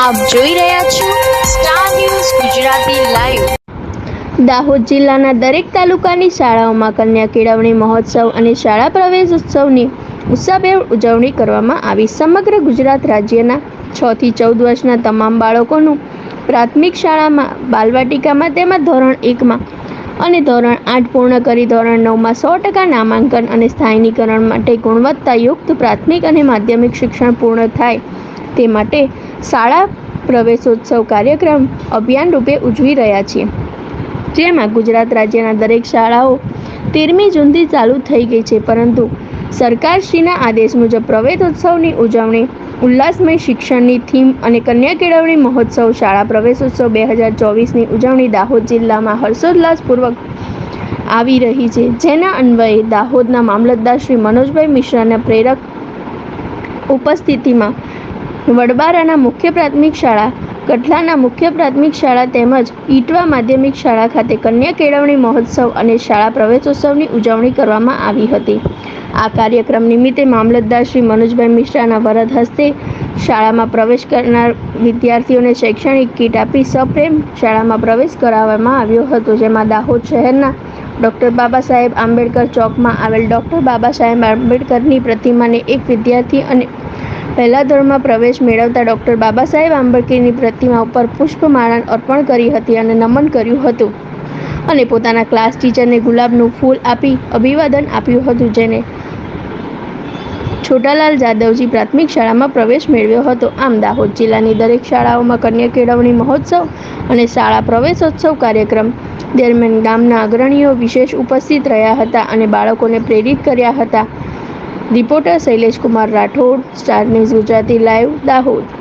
આપ જોઈ રહ્યા છો Star News Gujarati live Dahod જિલ્લાના દરેક તાલુકાની શાળાઓમાં કન્યા કેળવણી મહોત્સવ અને શાળા પ્રવેશ ઉત્સવની ઉત્સાહભેર ઉજવણી કરવામાં આવી. સમગ્ર ગુજરાત રાજ્યના છ થી ચૌદ વર્ષના તમામ બાળકોનું પ્રાથમિક શાળામાં, બાલવાટિકામાં તેમજ ધોરણ એકમાં અને ધોરણ આઠ પૂર્ણ કરી ધોરણ નવમાં સો ટકા નામાંકન અને સ્થાયીકરણ માટે ગુણવત્તાયુક્ત પ્રાથમિક અને માધ્યમિક શિક્ષણ પૂર્ણ થાય તે માટે શાળા પ્રવેશોત્સવ કાર્યક્રમ અભિયાન રૂપે ઉજવી રહ્યા છીએ. જેમાં ગુજરાત રાજ્યના દરેક શાળાઓ તેરમી જૂનથી ચાલુ થઈ ગઈ છે, પરંતુ સરકારશ્રીના આદેશ મુજબ પ્રવેશોત્સવની ઉજવણી, ઉલ્લાસમય શિક્ષણની થીમ અને કન્યા કેળવણી મહોત્સવ શાળા પ્રવેશોત્સવ બે હજાર ચોવીસની ઉજવણી દાહોદ જિલ્લામાં હર્ષોલ્લાસપૂર્વક આવી રહી છે. જેના અન્વયે દાહોદના મામલતદાર શ્રી મનોજભાઈ મિશ્રાના પ્રેરક ઉપસ્થિતિમાં વડબારાના મુખ્ય પ્રાથમિક શાળા કઠલાના મુખ્ય પ્રાથમિક શાળા તેમજ ઈટવા માધ્યમિક શાળા ખાતે કન્યા કેળવણી મહોત્સવ અને શાળા પ્રવેશોત્સવની ઉજવણી કરવામાં આવી હતી. આ કાર્યક્રમ નિમિત્તે મામલતદાર શ્રી મનોજભાઈ મિશ્રાના વરદ હસ્તે શાળામાં પ્રવેશ કરનાર વિદ્યાર્થીઓને શૈક્ષણિક કીટ આપી સપ્રેમ શાળામાં પ્રવેશ કરાવવામાં આવ્યો હતો, જેમાં દાહોદ શહેરના ડૉક્ટર બાબા સાહેબ આંબેડકર ચોકમાં આવેલ ડૉક્ટર બાબા સાહેબ આંબેડકરની પ્રતિમાને એક વિદ્યાર્થી અને પહેલા ધોરણમાં પ્રવેશ મેળવતા ડૉક્ટર બાબા સાહેબ આંબેડકરની પ્રતિમા ઉપર પુષ્પમાળા અર્પણ કરી હતી અને નમન કર્યું હતું. અને પોતાના ક્લાસ ટીચરને ગુલાબનું ફૂલ આપી અભિવાદન આપ્યું હતું, જેને છોટાલાલ જાદવજી પ્રાથમિક શાળામાં પ્રવેશ મેળવ્યો હતો. આમ દાહોદ જિલ્લાની દરેક શાળાઓમાં કન્યા કેળવણી મહોત્સવ અને શાળા પ્રવેશોત્સવ કાર્યક્રમ દરમિયાન ગામના અગ્રણીઓ વિશેષ ઉપસ્થિત રહ્યા હતા અને બાળકોને પ્રેરિત કર્યા હતા. Reporter Shailesh Kumar Rathod Star News Gujarati live Dahod.